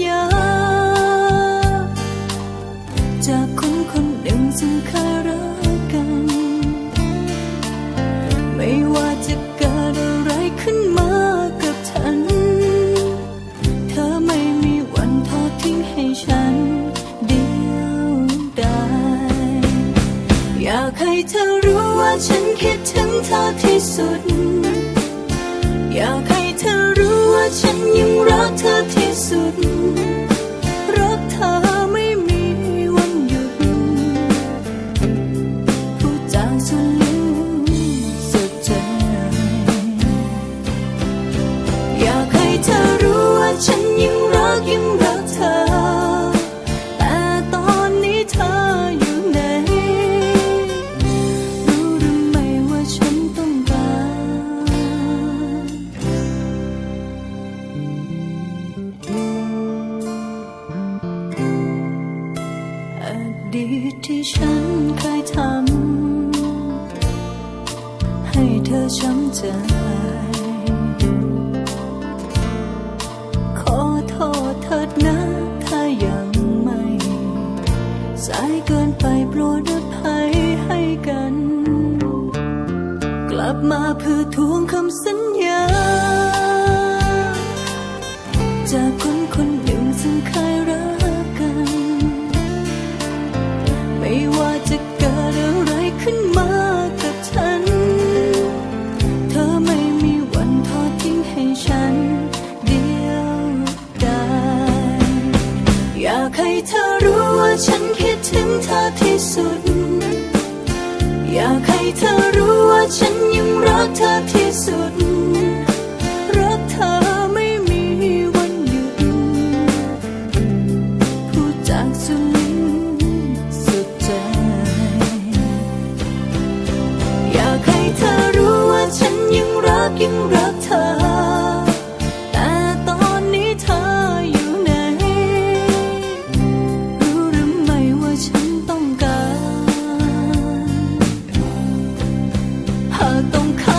ญา อยากให้เธอรู้ว่าฉันคิดถึงเธอที่สุด อยาก ที่ฉันเคยทำให้เธอช้ำใจขอโทษเถิดนะถ้ายังไม่ สายเกินไปโปรดอภัยให้กัน กลับมาเพื่อทวงคำสัญญา ว่าฉันคิดถึงเธอที่สุด อยากให้เธอรู้ว่าฉันยังรักเธอที่สุด รักเธอไม่มีวันหยุด พูดจากสุดลิ้นสุดใจ อยากให้เธอรู้ว่าฉันยังรักยังรักเธอ 的洞口